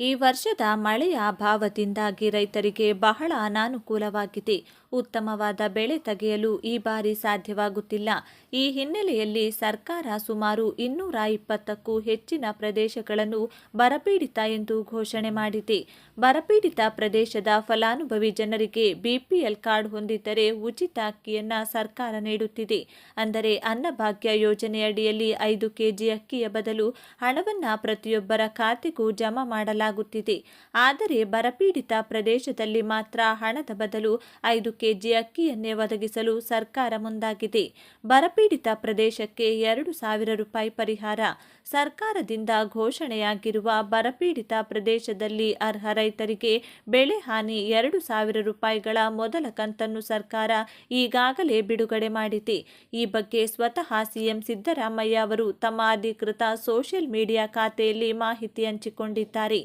ಈ ವರ್ಷದ ಮಳೆಯ ಅಭಾವದಿಂದಾಗಿ ರೈತರಿಗೆ ಬಹಳ ಅನಾನುಕೂಲವಾಗಿದೆ. ಉತ್ತಮವಾದ ಬೆಳೆ ತೆಗೆಯಲು ಈ ಬಾರಿ ಸಾಧ್ಯವಾಗುತ್ತಿಲ್ಲ. ಈ ಹಿನ್ನೆಲೆಯಲ್ಲಿ ಸರ್ಕಾರ ಸುಮಾರು ಇನ್ನೂರ ಇಪ್ಪತ್ತಕ್ಕೂ ಹೆಚ್ಚಿನ ಪ್ರದೇಶಗಳನ್ನು ಬರಪೀಡಿತ ಎಂದು ಘೋಷಣೆ ಮಾಡಿದೆ. ಬರಪೀಡಿತ ಪ್ರದೇಶದ ಫಲಾನುಭವಿ ಜನರಿಗೆ ಬಿಪಿಎಲ್ ಕಾರ್ಡ್ ಹೊಂದಿದ್ದರೆ ಉಚಿತ ಅಕ್ಕಿಯನ್ನು ಸರ್ಕಾರ ನೀಡುತ್ತಿದೆ. ಅಂದರೆ ಅನ್ನಭಾಗ್ಯ ಯೋಜನೆಯಡಿಯಲ್ಲಿ ಐದು ಕೆಜಿ ಅಕ್ಕಿಯ ಬದಲು ಹಣವನ್ನು ಪ್ರತಿಯೊಬ್ಬರ ಖಾತೆಗೂ ಜಮಾ ಮಾಡಲಾಗುತ್ತಿದೆ ಆದರೆ ಬರಪೀಡಿತ ಪ್ರದೇಶದಲ್ಲಿ ಮಾತ್ರ ಹಣದ ಬದಲು ಐದು ಕೆಜಿ ಅಕ್ಕಿಯನ್ನೇ ಒದಗಿಸಲು ಸರ್ಕಾರ ಮುಂದಾಗಿದೆ. ಬರಪೀಡಿತ ಪ್ರದೇಶಕ್ಕೆ ಎರಡು ಸಾವಿರ ರೂಪಾಯಿ ಪರಿಹಾರ. ಸರ್ಕಾರದಿಂದ ಘೋಷಣೆಯಾಗಿರುವ ಬರಪೀಡಿತ ಪ್ರದೇಶದಲ್ಲಿ ಅರ್ಹ ರೈತರಿಗೆ ಬೆಳೆ ಹಾನಿ ಎರಡು ಸಾವಿರ ರೂಪಾಯಿಗಳ ಮೊದಲ ಕಂತನ್ನು ಸರ್ಕಾರ ಈಗಾಗಲೇ ಬಿಡುಗಡೆ ಮಾಡಿದೆ. ಈ ಬಗ್ಗೆ ಸ್ವತಃ ಸಿಎಂ ಸಿದ್ದರಾಮಯ್ಯ ಅವರು ತಮ್ಮ ಅಧಿಕೃತ ಸೋಷಿಯಲ್ ಮೀಡಿಯಾ ಖಾತೆಯಲ್ಲಿ ಮಾಹಿತಿ ಹಂಚಿಕೊಂಡಿದ್ದಾರೆ.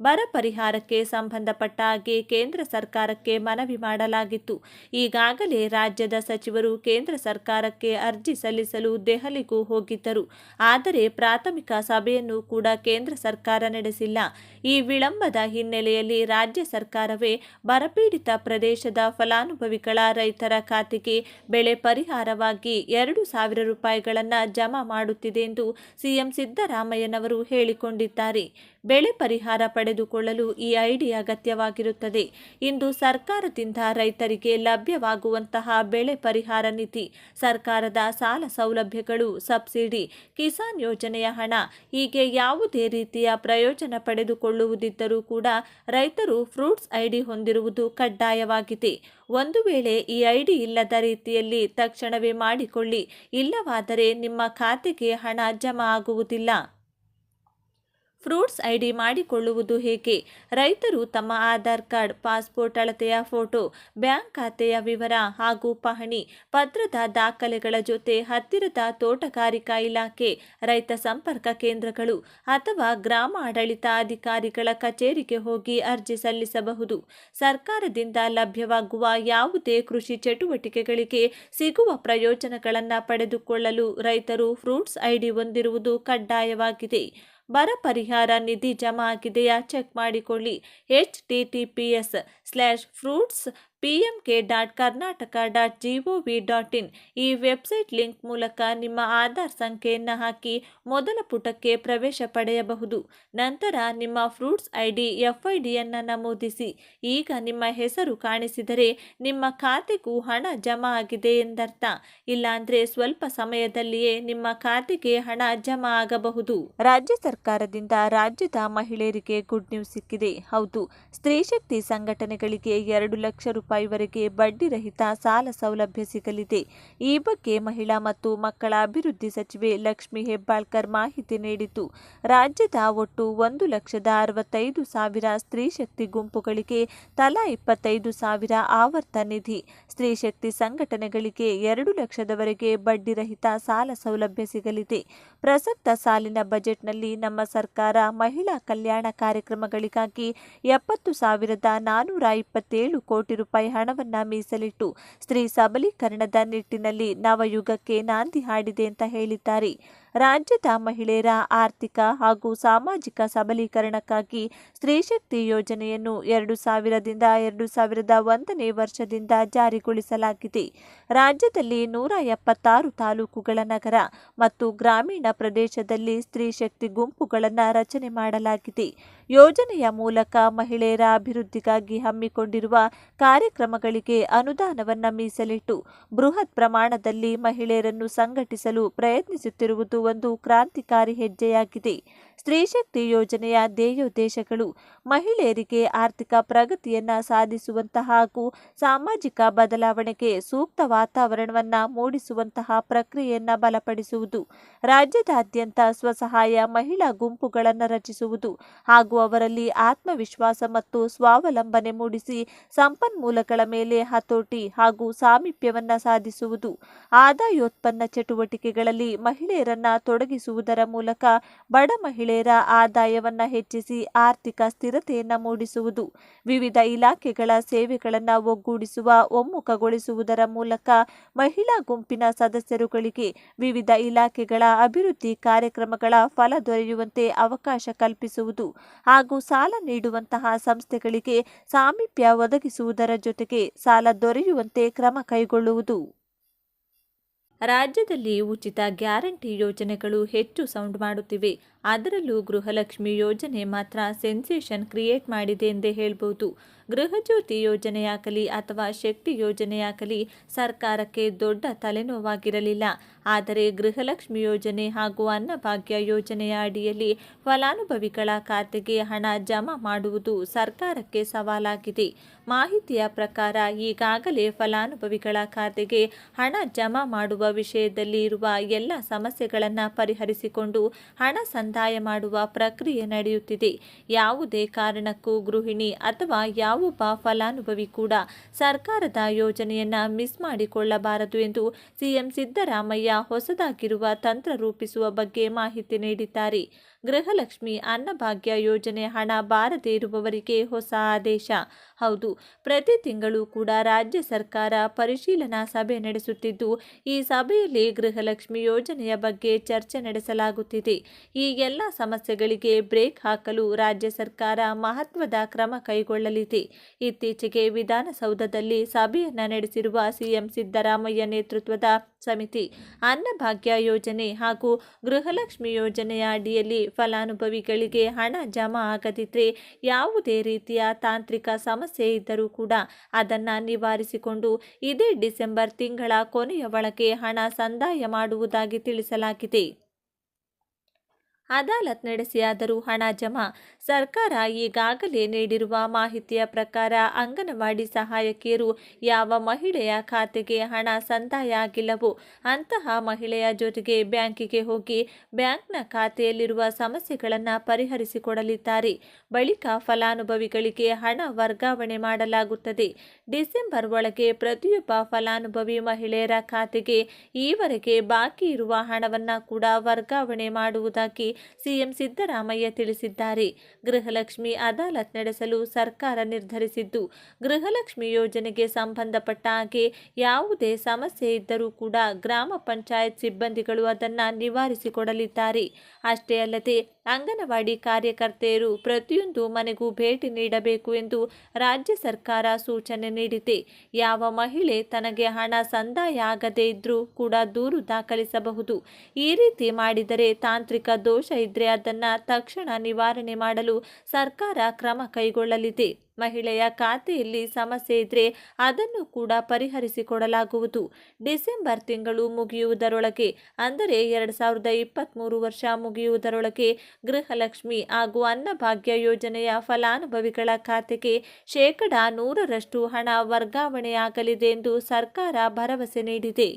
ಬರ ಪರಿಹಾರಕ್ಕೆ ಸಂಬಂಧಪಟ್ಟ ಹಾಗೆ ಕೇಂದ್ರ ಸರ್ಕಾರಕ್ಕೆ ಮನವಿ ಮಾಡಲಾಗಿತ್ತು. ಈಗಾಗಲೇ ರಾಜ್ಯದ ಸಚಿವರು ಕೇಂದ್ರ ಸರ್ಕಾರಕ್ಕೆ ಅರ್ಜಿ ಸಲ್ಲಿಸಲು ದೆಹಲಿಗೂ ಹೋಗಿದ್ದರು. ಆದರೆ ಪ್ರಾಥಮಿಕ ಸಭೆಯನ್ನು ಕೂಡ ಕೇಂದ್ರ ಸರ್ಕಾರ ನಡೆಸಿಲ್ಲ. ಈ ವಿಳಂಬದ ಹಿನ್ನೆಲೆಯಲ್ಲಿ ರಾಜ್ಯ ಸರ್ಕಾರವೇ ಬರಪೀಡಿತ ಪ್ರದೇಶದ ಫಲಾನುಭವಿಗಳ ರೈತರ ಖಾತೆಗೆ ಬೆಳೆ ಪರಿಹಾರವಾಗಿ ಎರಡು ಸಾವಿರ ರೂಪಾಯಿಗಳನ್ನು ಜಮಾ ಮಾಡುತ್ತಿದೆ ಎಂದು ಸಿಎಂ ಸಿದ್ದರಾಮಯ್ಯನವರು ಹೇಳಿಕೊಂಡಿದ್ದಾರೆ. ಬೆಳೆ ಪರಿಹಾರ ಪಡೆದುಕೊಳ್ಳಲು ಈ ಐಡಿ ಅಗತ್ಯವಾಗಿರುತ್ತದೆ. ಇಂದು ಸರ್ಕಾರದಿಂದ ರೈತರಿಗೆ ಲಭ್ಯವಾಗುವಂತಹ ಬೆಳೆ ಪರಿಹಾರ ನಿಧಿ, ಸರ್ಕಾರದ ಸಾಲ ಸೌಲಭ್ಯಗಳು, ಸಬ್ಸಿಡಿ, ಕಿಸಾನ್ ಯೋಜನೆಯ ಹಣ, ಹೀಗೆ ಯಾವುದೇ ರೀತಿಯ ಪ್ರಯೋಜನ ಪಡೆದುಕೊಳ್ಳುವುದಿದ್ದರೂ ಕೂಡ ರೈತರು ಫ್ರೂಟ್ಸ್ ಐಡಿ ಹೊಂದಿರುವುದು ಕಡ್ಡಾಯವಾಗಿದೆ. ಒಂದು ವೇಳೆ ಈ ಐಡಿ ಇಲ್ಲದ ರೀತಿಯಲ್ಲಿ ತಕ್ಷಣವೇ ಮಾಡಿಕೊಳ್ಳಿ, ಇಲ್ಲವಾದರೆ ನಿಮ್ಮ ಖಾತೆಗೆ ಹಣ ಜಮಾ ಆಗುವುದಿಲ್ಲ. ಫ್ರೂಟ್ಸ್ ಐಡಿ ಮಾಡಿಕೊಳ್ಳುವುದು ಹೇಗೆ? ರೈತರು ತಮ್ಮ ಆಧಾರ್ ಕಾರ್ಡ್, ಪಾಸ್ಪೋರ್ಟ್ ಅಳತೆಯ ಫೋಟೋ, ಬ್ಯಾಂಕ್ ಖಾತೆಯ ವಿವರ ಹಾಗೂ ಪಹಣಿ, ಪತ್ರದ ದಾಖಲೆಗಳ ಜೊತೆ ಹತ್ತಿರದ ತೋಟಗಾರಿಕಾ ಇಲಾಖೆ, ರೈತ ಸಂಪರ್ಕ ಕೇಂದ್ರಗಳು ಅಥವಾ ಗ್ರಾಮ ಆಡಳಿತ ಅಧಿಕಾರಿಗಳ ಕಚೇರಿಗೆ ಹೋಗಿ ಅರ್ಜಿ ಸಲ್ಲಿಸಬಹುದು. ಸರ್ಕಾರದಿಂದ ಲಭ್ಯವಾಗುವ ಯಾವುದೇ ಕೃಷಿ ಚಟುವಟಿಕೆಗಳಿಗೆ ಸಿಗುವ ಪ್ರಯೋಜನಗಳನ್ನು ಪಡೆದುಕೊಳ್ಳಲು ರೈತರು ಫ್ರೂಟ್ಸ್ ಐಡಿ ಹೊಂದಿರುವುದು ಕಡ್ಡಾಯವಾಗಿದೆ. ಬರ ಪರಿಹಾರ ನಿಧಿ ಜಮಾ ಆಗಿದೆಯಾ? ಚೆಕ್ ಮಾಡಿಕೊಳ್ಳಿ. H T T P S slash fruits P M K dot Karnataka dot G O V dot in ಈ ವೆಬ್ಸೈಟ್ ಲಿಂಕ್ ಮೂಲಕ ನಿಮ್ಮ ಆಧಾರ್ ಸಂಖ್ಯೆಯನ್ನು ಹಾಕಿ ಮೊದಲ ಪುಟಕ್ಕೆ ಪ್ರವೇಶ ಪಡೆಯಬಹುದು. ನಂತರ ನಿಮ್ಮ fruits I D F I ಡಿಯನ್ನು ನಮೂದಿಸಿ. ಈಗ ನಿಮ್ಮ ಹೆಸರು ಕಾಣಿಸಿದರೆ ನಿಮ್ಮ ಖಾತೆಗೂ ಹಣ ಜಮಾ ಆಗಿದೆ ಎಂದರ್ಥ. ಇಲ್ಲಾಂದ್ರೆ ಸ್ವಲ್ಪ ಸಮಯದಲ್ಲಿಯೇ ನಿಮ್ಮ ಖಾತೆಗೆ ಹಣ ಜಮಾ ಆಗಬಹುದು. ರಾಜ್ಯ ಸರ್ಕಾರದಿಂದ ರಾಜ್ಯದ ಮಹಿಳೆಯರಿಗೆ ಗುಡ್ ನ್ಯೂಸ್ ಸಿಕ್ಕಿದೆ. ಹೌದು ಸ್ತ್ರೀಶಕ್ತಿ ಸಂಘಟನೆಗಳಿಗೆ ಎರಡು ಲಕ್ಷ ರೂಪಾಯಿವರೆಗೆ ಬಡ್ಡಿರಹಿತ ಸಾಲ ಸೌಲಭ್ಯ ಸಿಗಲಿದೆ. ಈ ಬಗ್ಗೆ ಮಹಿಳಾ ಮತ್ತು ಮಕ್ಕಳ ಅಭಿವೃದ್ಧಿ ಸಚಿವೆ ಲಕ್ಷ್ಮಿ ಹೆಬ್ಬಾಳ್ಕರ್ ಮಾಹಿತಿ ನೀಡಿತು ರಾಜ್ಯದ ಒಟ್ಟು ಒಂದು ಲಕ್ಷದ ಅರವತ್ತೈದು ಸಾವಿರ ಸ್ತ್ರೀ ಶಕ್ತಿ ಗುಂಪುಗಳಿಗೆ ತಲಾ ಇಪ್ಪತ್ತೈದು ಸಾವಿರ ಆವರ್ತ ನಿಧಿ. ಸ್ತ್ರೀ ಶಕ್ತಿ ಸಂಘಟನೆಗಳಿಗೆ ಎರಡು ಲಕ್ಷದವರೆಗೆ ಬಡ್ಡಿ ರಹಿತ ಸಾಲ ಸೌಲಭ್ಯ ಸಿಗಲಿದೆ. ಪ್ರಸಕ್ತ ಸಾಲಿನ ಬಜೆಟ್ನಲ್ಲಿ ನಮ್ಮ ಸರ್ಕಾರ ಮಹಿಳಾ ಕಲ್ಯಾಣ ಕಾರ್ಯಕ್ರಮಗಳಿಗಾಗಿ ಎಪ್ಪತ್ತು ಸಾವಿರದ ನಾನೂರ ಇಪ್ಪತ್ತೇಳು ಕೋಟಿ ರೂಪಾಯಿ ಹಣವನ್ನ ಮೀಸಲಿಟ್ಟು ಸ್ತ್ರೀ ಸಬಲೀಕರಣದ ನಿಟ್ಟಿನಲ್ಲಿ ನವಯುಗಕ್ಕೆ ನಾಂದಿ ಹಾಡಿದೆ ಅಂತ ಹೇಳಿದ್ದಾರೆ. ರಾಜ್ಯದ ಮಹಿಳೆಯರ ಆರ್ಥಿಕ ಹಾಗೂ ಸಾಮಾಜಿಕ ಸಬಲೀಕರಣಕ್ಕಾಗಿ ಸ್ತ್ರೀಶಕ್ತಿ ಯೋಜನೆಯನ್ನು ಎರಡು ಸಾವಿರದಿಂದ ಎರಡು ಸಾವಿರದ ಒಂದನೇ ವರ್ಷದಿಂದ ಜಾರಿಗೊಳಿಸಲಾಗಿದೆ. ರಾಜ್ಯದಲ್ಲಿ ನೂರ ಎಪ್ಪತ್ತಾರು ತಾಲೂಕುಗಳ ನಗರ ಮತ್ತು ಗ್ರಾಮೀಣ ಪ್ರದೇಶದಲ್ಲಿ ಸ್ತ್ರೀಶಕ್ತಿ ಗುಂಪುಗಳನ್ನು ರಚನೆ ಮಾಡಲಾಗಿದೆ. ಯೋಜನೆಯ ಮೂಲಕ ಮಹಿಳೆಯರ ಅಭಿವೃದ್ಧಿಗಾಗಿ ಹಮ್ಮಿಕೊಂಡಿರುವ ಕಾರ್ಯಕ್ರಮಗಳಿಗೆ ಅನುದಾನವನ್ನು ಮೀಸಲಿಟ್ಟು ಬೃಹತ್ ಪ್ರಮಾಣದಲ್ಲಿ ಮಹಿಳೆಯರನ್ನು ಸಂಘಟಿಸಲು ಪ್ರಯತ್ನಿಸುತ್ತಿರುವುದು ಒಂದು ಕ್ರಾಂತಿಕಾರಿ ಹೆಜ್ಜೆಯಾಗಿದೆ. ಸ್ತ್ರೀಶಕ್ತಿ ಯೋಜನೆಯ ಧ್ಯೇಯೋದ್ದೇಶಗಳು. ಮಹಿಳೆಯರಿಗೆ ಆರ್ಥಿಕ ಪ್ರಗತಿಯನ್ನು ಸಾಧಿಸುವಂತಹ ಹಾಗೂ ಸಾಮಾಜಿಕ ಬದಲಾವಣೆಗೆ ಸೂಕ್ತ ವಾತಾವರಣವನ್ನ ಮೂಡಿಸುವಂತಹ ಪ್ರಕ್ರಿಯೆಯನ್ನು ಬಲಪಡಿಸುವುದು. ರಾಜ್ಯದಾದ್ಯಂತ ಸ್ವಸಹಾಯ ಮಹಿಳಾ ಗುಂಪುಗಳನ್ನು ರಚಿಸುವುದು ಹಾಗೂ ಅವರಲ್ಲಿ ಆತ್ಮವಿಶ್ವಾಸ ಮತ್ತು ಸ್ವಾವಲಂಬನೆ ಮೂಡಿಸಿ ಸಂಪನ್ಮೂಲಗಳ ಮೇಲೆ ಹತೋಟಿ ಹಾಗೂ ಸಾಮೀಪ್ಯವನ್ನ ಸಾಧಿಸುವುದು. ಆದಾಯೋತ್ಪನ್ನ ಚಟುವಟಿಕೆಗಳಲ್ಲಿ ಮಹಿಳೆಯರನ್ನ ತೊಡಗಿಸುವುದರ ಮೂಲಕ ಬಡ ಮಹಿಳೆ ಮಹಿಳೆಯರ ಆದಾಯವನ್ನು ಹೆಚ್ಚಿಸಿ ಆರ್ಥಿಕ ಸ್ಥಿರತೆಯನ್ನು ಮೂಡಿಸುವುದು. ವಿವಿಧ ಇಲಾಖೆಗಳ ಸೇವೆಗಳನ್ನು ಒಗ್ಗೂಡಿಸುವ, ಒಮ್ಮುಖಗೊಳಿಸುವುದರ ಮೂಲಕ ಮಹಿಳಾ ಗುಂಪಿನ ಸದಸ್ಯರುಗಳಿಗೆ ವಿವಿಧ ಇಲಾಖೆಗಳ ಅಭಿವೃದ್ಧಿ ಕಾರ್ಯಕ್ರಮಗಳ ಫಲ ದೊರೆಯುವಂತೆ ಅವಕಾಶ ಕಲ್ಪಿಸುವುದು ಹಾಗೂ ಸಾಲ ನೀಡುವಂತಹ ಸಂಸ್ಥೆಗಳಿಗೆ ಸಾಮೀಪ್ಯ ಒದಗಿಸುವುದರ ಜೊತೆಗೆ ಸಾಲ ದೊರೆಯುವಂತೆ ಕ್ರಮ ಕೈಗೊಳ್ಳುವುದು. ರಾಜ್ಯದಲ್ಲಿ ಉಚಿತ ಗ್ಯಾರಂಟಿ ಯೋಜನೆಗಳು ಹೆಚ್ಚು ಸೌಂಡ್ ಮಾಡುತ್ತಿವೆ. ಅದರಲ್ಲೂ ಗೃಹಲಕ್ಷ್ಮಿ ಯೋಜನೆ ಮಾತ್ರ ಸೆನ್ಸೇಷನ್ ಕ್ರಿಯೇಟ್ ಮಾಡಿದೆ ಎಂದೇ ಹೇಳ್ಬೋದು. ಗೃಹಜ್ಯೋತಿ ಯೋಜನೆಯಾಗಲಿ ಅಥವಾ ಶಕ್ತಿ ಯೋಜನೆಯಾಗಲಿ ಸರ್ಕಾರಕ್ಕೆ ದೊಡ್ಡ ತಲೆನೋವಾಗಿರಲಿಲ್ಲ. ಆದರೆ ಗೃಹಲಕ್ಷ್ಮಿ ಯೋಜನೆ ಹಾಗೂ ಅನ್ನಭಾಗ್ಯ ಯೋಜನೆಯ ಅಡಿಯಲ್ಲಿ ಫಲಾನುಭವಿಗಳ ಖಾತೆಗೆ ಹಣ ಜಮಾ ಮಾಡುವುದು ಸರ್ಕಾರಕ್ಕೆ ಸವಾಲಾಗಿದೆ. ಮಾಹಿತಿಯ ಪ್ರಕಾರ ಈಗಾಗಲೇ ಫಲಾನುಭವಿಗಳ ಖಾತೆಗೆ ಹಣ ಜಮಾ ಮಾಡುವ ವಿಷಯದಲ್ಲಿ ಇರುವ ಎಲ್ಲ ಸಮಸ್ಯೆಗಳನ್ನು ಪರಿಹರಿಸಿಕೊಂಡು ಹಣ ಸಂದಾಯ ಮಾಡುವ ಪ್ರಕ್ರಿಯೆ ನಡೆಯುತ್ತಿದೆ. ಯಾವುದೇ ಕಾರಣಕ್ಕೂ ಗೃಹಿಣಿ ಅಥವಾ ಯಾವೊಬ್ಬ ಫಲಾನುಭವಿ ಕೂಡ ಸರ್ಕಾರದ ಯೋಜನೆಯನ್ನ ಮಿಸ್ ಮಾಡಿಕೊಳ್ಳಬಾರದು ಎಂದು ಸಿಎಂ ಸಿದ್ದರಾಮಯ್ಯ ಹೊಸದಾಗಿರುವ ತಂತ್ರ ರೂಪಿಸುವ ಬಗ್ಗೆ ಮಾಹಿತಿ ನೀಡಿದ್ದಾರೆ. ಗೃಹಲಕ್ಷ್ಮಿ ಅನ್ನಭಾಗ್ಯ ಯೋಜನೆ ಹಣ ಬಾರದೇ ಇರುವವರಿಗೆ ಹೊಸ ಆದೇಶ. ಹೌದು, ಪ್ರತಿ ತಿಂಗಳು ಕೂಡ ರಾಜ್ಯ ಸರ್ಕಾರ ಪರಿಶೀಲನಾ ಸಭೆ ನಡೆಸುತ್ತಿದ್ದು, ಈ ಸಭೆಯಲ್ಲಿ ಗೃಹಲಕ್ಷ್ಮಿ ಯೋಜನೆಯ ಬಗ್ಗೆ ಚರ್ಚೆ ನಡೆಸಲಾಗುತ್ತಿದೆ. ಈ ಎಲ್ಲ ಸಮಸ್ಯೆಗಳಿಗೆ ಬ್ರೇಕ್ ಹಾಕಲು ರಾಜ್ಯ ಸರ್ಕಾರ ಮಹತ್ವದ ಕ್ರಮ ಕೈಗೊಳ್ಳಲಿದೆ. ಇತ್ತೀಚೆಗೆ ವಿಧಾನಸೌಧದಲ್ಲಿ ಸಭೆಯನ್ನು ನಡೆಸಿರುವ ಸಿಎಂ ಸಿದ್ದರಾಮಯ್ಯ ನೇತೃತ್ವದ ಸಮಿತಿ ಅನ್ನಭಾಗ್ಯ ಯೋಜನೆ ಹಾಗೂ ಗೃಹಲಕ್ಷ್ಮಿ ಯೋಜನೆಯ ಅಡಿಯಲ್ಲಿ ಫಲಾನುಭವಿಗಳಿಗೆ ಹಣ ಜಮಾ ಆಗದಿದ್ದರೆ ಯಾವುದೇ ರೀತಿಯ ತಾಂತ್ರಿಕ ಸಮಸ್ಯೆ ಇದ್ದರೂ ಕೂಡ ಅದನ್ನು ನಿವಾರಿಸಿಕೊಂಡು ಇದೇ ಡಿಸೆಂಬರ್ ತಿಂಗಳ ಕೊನೆಯ ಒಳಗೆ ಹಣ ಸಂದಾಯ ಮಾಡುವುದಾಗಿ ತಿಳಿಸಲಾಗಿದೆ. ಅದಾಲತ್ ನಡೆಸಿಯಾದರೂ ಹಣ ಜಮಾ. ಸರ್ಕಾರ ಈಗಾಗಲೇ ನೀಡಿರುವ ಮಾಹಿತಿಯ ಪ್ರಕಾರ ಅಂಗನವಾಡಿ ಸಹಾಯಕಿಯರು ಯಾವ ಮಹಿಳೆಯ ಖಾತೆಗೆ ಹಣ ಸಂದಾಯ ಆಗಿಲ್ಲವೋ ಅಂತಹ ಮಹಿಳೆಯ ಜೊತೆಗೆ ಬ್ಯಾಂಕಿಗೆ ಹೋಗಿ ಬ್ಯಾಂಕ್ನ ಖಾತೆಯಲ್ಲಿರುವ ಸಮಸ್ಯೆಗಳನ್ನು ಪರಿಹರಿಸಿಕೊಡಲಿದ್ದಾರೆ. ಬಳಿಕ ಫಲಾನುಭವಿಗಳಿಗೆ ಹಣ ವರ್ಗಾವಣೆ ಮಾಡಲಾಗುತ್ತದೆ. ಡಿಸೆಂಬರ್ ಒಳಗೆ ಪ್ರತಿಯೊಬ್ಬ ಫಲಾನುಭವಿ ಮಹಿಳೆಯರ ಖಾತೆಗೆ ಈವರೆಗೆ ಬಾಕಿ ಇರುವ ಹಣವನ್ನು ಕೂಡ ವರ್ಗಾವಣೆ ಮಾಡುವುದಾಗಿ ಸಿಎಂ ಸಿದ್ದರಾಮಯ್ಯ ತಿಳಿಸಿದ್ದಾರೆ. ಗೃಹಲಕ್ಷ್ಮಿ ಅದಾಲತ್ ನಡೆಸಲು ಸರ್ಕಾರ ನಿರ್ಧರಿಸಿದ್ದು, ಗೃಹಲಕ್ಷ್ಮಿ ಯೋಜನೆಗೆ ಸಂಬಂಧಪಟ್ಟ ಹಾಗೆ ಯಾವುದೇ ಸಮಸ್ಯೆ ಇದ್ದರೂ ಕೂಡ ಗ್ರಾಮ ಪಂಚಾಯತ್ ಸಿಬ್ಬಂದಿಗಳು ಅದನ್ನು ನಿವಾರಿಸಿಕೊಡಲಿದ್ದಾರೆ. ಅಷ್ಟೇ ಅಲ್ಲದೆ, ಅಂಗನವಾಡಿ ಕಾರ್ಯಕರ್ತೆಯರು ಪ್ರತಿಯೊಂದು ಮನೆಗೂ ಭೇಟಿ ನೀಡಬೇಕು ಎಂದು ರಾಜ್ಯ ಸರ್ಕಾರ ಸೂಚನೆ ನೀಡಿದೆ. ಯಾವ ಮಹಿಳೆ ತನಗೆ ಹಣ ಸಂದಾಯ ಆಗದೇ ಇದ್ರೂ ಕೂಡ ದೂರು ದಾಖಲಿಸಬಹುದು. ಈ ರೀತಿ ಮಾಡಿದರೆ ತಾಂತ್ರಿಕ ಇದ್ರೆ ಅದನ್ನು ತಕ್ಷಣ ನಿವಾರಣೆ ಮಾಡಲು ಸರ್ಕಾರ ಕ್ರಮ ಕೈಗೊಳ್ಳಲಿದೆ. ಮಹಿಳೆಯ ಖಾತೆಯಲ್ಲಿ ಸಮಸ್ಯೆ ಇದ್ರೆ ಅದನ್ನು ಕೂಡ ಪರಿಹರಿಸಿಕೊಡಲಾಗುವುದು. ಡಿಸೆಂಬರ್ ತಿಂಗಳು ಮುಗಿಯುವುದರೊಳಗೆ, ಅಂದರೆ ಎರಡ್ ಸಾವಿರದ ಇಪ್ಪತ್ತ್ಮೂರು ವರ್ಷ ಮುಗಿಯುವುದರೊಳಗೆ ಗೃಹಲಕ್ಷ್ಮಿ ಹಾಗೂ ಅನ್ನಭಾಗ್ಯ ಯೋಜನೆಯ ಫಲಾನುಭವಿಗಳ ಖಾತೆಗೆ ಶೇಕಡಾ ನೂರರಷ್ಟು ಹಣ ವರ್ಗಾವಣೆಯಾಗಲಿದೆ ಎಂದು ಸರ್ಕಾರ ಭರವಸೆ ನೀಡಿದೆ.